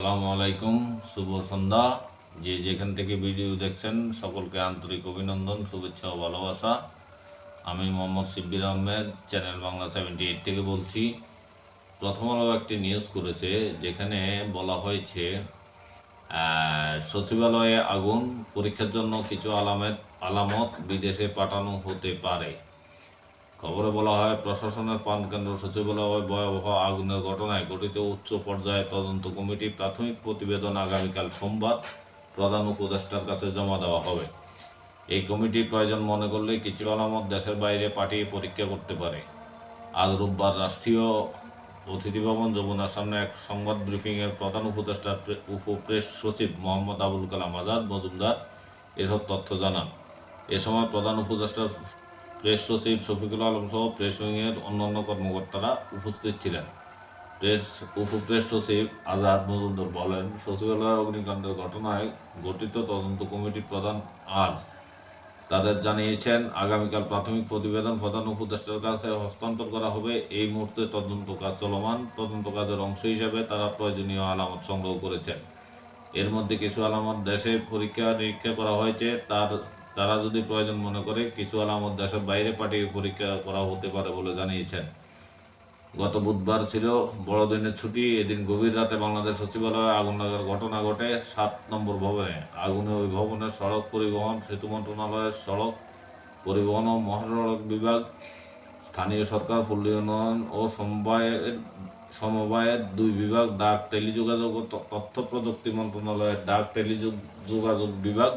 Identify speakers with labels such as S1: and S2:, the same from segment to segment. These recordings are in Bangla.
S1: আসসালামু আলাইকুম, শুভ সন্ধ্যা। যে যেখান থেকে ভিডিও দেখছেন, সকলকে আন্তরিক অভিনন্দন, শুভেচ্ছা ও ভালোবাসা। আমি Mohammad Shibbir Ahmed, channel Bangla seventy eight থেকে বলছি। প্রথম আলো একটি নিউজ করেছে, যেখানে বলা হয়েছে সচিবালয়ে আগুন, পরীক্ষার জন্য কিছু আলামত আলামত বিদেশে পাঠানো হতে পারে। খবরে বলা হয়, প্রশাসনের ফান্ড কেন্দ্র সচিবালয়ে ভয়াবহ আগুনের ঘটনায় গঠিত উচ্চ পর্যায়ে তদন্ত কমিটি প্রাথমিক প্রতিবেদন আগামীকাল সোমবার প্রধান উপদেষ্টার কাছে জমা দেওয়া হবে। এই কমিটি প্রয়োজন মনে করলে কিছু আলামত দেশের বাইরে পাঠিয়ে পরীক্ষা করতে পারে। আজ রোববার রাষ্ট্রীয় অতিথি ভবন যমুনার সামনে এক সংবাদ ব্রিফিংয়ের প্রধান উপদেষ্টা প্রে- উপ প্রেস সচিব মোহাম্মদ আবুল কালাম আজাদ মজুমদার এসব তথ্য জানান। এ সময় প্রধান উপদেষ্টার প্রেস সচিব শফিকুল আলম সহ প্রেস উইংয়ের অন্যান্য কর্মকর্তারা উপস্থিত ছিলেন। প্রেস উপপ্রেস সচিব আজাদ মজুমদার বলেন সচিবালয় অগ্নিকাণ্ডের ঘটনায় গঠিত তদন্ত কমিটি প্রধান আজ। তাদের জানিয়েছেন, আগামীকাল প্রাথমিক প্রতিবেদন প্রধান উপদেষ্টার কাছে হস্তান্তর করা হবে। এই মুহূর্তে তদন্ত কাজ চলমান। তদন্ত কাজের অংশ হিসেবে তারা প্রয়োজনীয় আলামত সংগ্রহ করেছেন। এর মধ্যে কিছু আলামত দেশে পরীক্ষা নিরীক্ষা করা হয়েছে। তার তারা যদি প্রয়োজন মনে করে, কিছু আলামত দেশের বাইরে পাঠিয়ে পরীক্ষা করা হতে পারে বলে জানিয়েছেন। গত বুধবার ছিল বড়দিনের ছুটি। এদিন গভীর রাতে বাংলাদেশ সচিবালয়ে আগুন লাগার ঘটনা ঘটে সাত নম্বর ভবনে। আগুনে ওই ভবনের সড়ক পরিবহন, সেতু মন্ত্রণালয়ের সড়ক পরিবহন ও মহাসড়ক বিভাগ, স্থানীয় সরকার, পল্লী উন্নয়ন ও সমবায়ের সমবায়ের দুই বিভাগ, ডাক টেলিযোগাযোগ ও তথ্য প্রযুক্তি মন্ত্রণালয়ের ডাক টেলিযোগাযোগ বিভাগ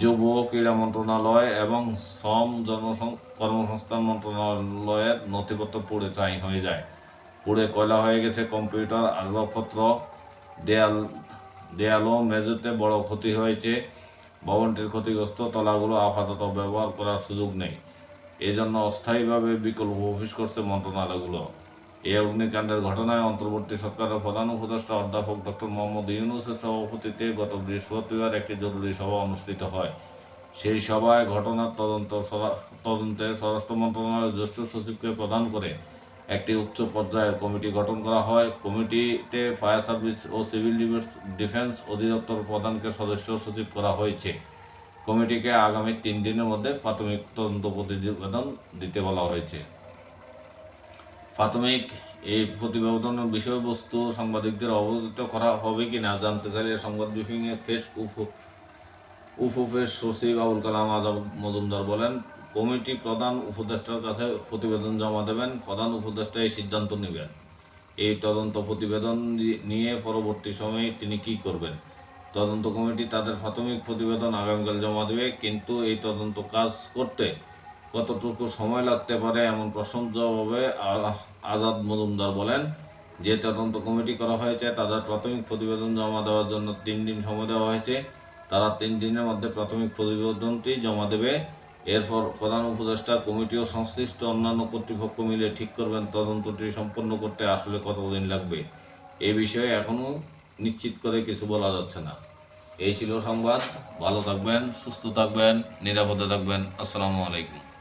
S1: যুব ক্রীড়া মন্ত্রণালয় এবং শ্রম জনসং, কর্মসংস্থান মন্ত্রণালয়ের নথিপত্র পুড়ে চাই হয়ে যায়। পুড়ে কয়লা হয়ে গেছে কম্পিউটার, আসবাবপত্র, দেয়াল দেয়াল ও মেঝেতে বড় ক্ষতি হয়েছে। ভবনটির ক্ষতিগ্রস্ত তলাগুলো আপাতত ব্যবহার করার সুযোগ নেই। এজন্য অস্থায়ীভাবে বিকল্প অফিস করছে মন্ত্রণালয়গুলো। এই অগ্নিকাণ্ডের ঘটনায় অন্তর্বর্তী সরকারের প্রধান উপদেষ্টা অধ্যাপক ডক্টর মোহাম্মদ ইউনুসের সভাপতিত্বে গত বৃহস্পতিবার একটি জরুরি সভা অনুষ্ঠিত হয়। সেই সভায় ঘটনার তদন্ত তদন্তে স্বরাষ্ট্র মন্ত্রণালয়ের জ্যেষ্ঠ সচিবকে প্রদান করে একটি উচ্চ পর্যায়ের কমিটি গঠন করা হয়। কমিটিতে ফায়ার সার্ভিস ও সিভিল ডিফেন্স অধিদপ্তর প্রধানকে সদস্য সচিব করা হয়েছে। কমিটিকে আগামী তিন দিনের মধ্যে প্রাথমিক তদন্ত প্রতিবেদন দিতে বলা হয়েছে। প্রাথমিক এই প্রতিবেদনের বিষয়বস্তু সাংবাদিকদের অবগত করা হবে কি না জানতে চাইলে সংবাদ ব্রিফিংয়ে ফেস উপ উপফেস সচিব আবুল কালাম আজাদ মজুমদার বলেন, কমিটি প্রধান উপদেষ্টার কাছে প্রতিবেদন জমা দেবেন, প্রধান উপদেষ্টা এই সিদ্ধান্ত নেবেন। এই তদন্ত প্রতিবেদন নিয়ে পরবর্তী সময়ে তিনি কি করবেন? তদন্ত কমিটি তাদের প্রাথমিক প্রতিবেদন আগামীকাল জমা দেবে, কিন্তু এই তদন্ত কাজ করতে কতটুকু সময় লাগতে পারে এমন প্রশ্ন জবাবে আজাদ মজুমদার বলেন, যে তদন্ত কমিটি করা হয়েছে, তাদের প্রাথমিক প্রতিবেদন জমা দেওয়ার জন্য তিন দিন সময় দেওয়া হয়েছে। তারা তিন দিনের মধ্যে প্রাথমিক প্রতিবেদনটি জমা দেবে। এরপর প্রধান উপদেষ্টা, কমিটি ও সংশ্লিষ্ট অন্যান্য কর্তৃপক্ষ মিলে ঠিক করবেন তদন্তটি সম্পন্ন করতে আসলে কতদিন লাগবে। এ বিষয়ে এখনও নিশ্চিত করে কিছু বলা যাচ্ছে না। এই ছিল সংবাদ। ভালো থাকবেন, সুস্থ থাকবেন, নিরাপদে থাকবেন। আসসালামু আলাইকুম।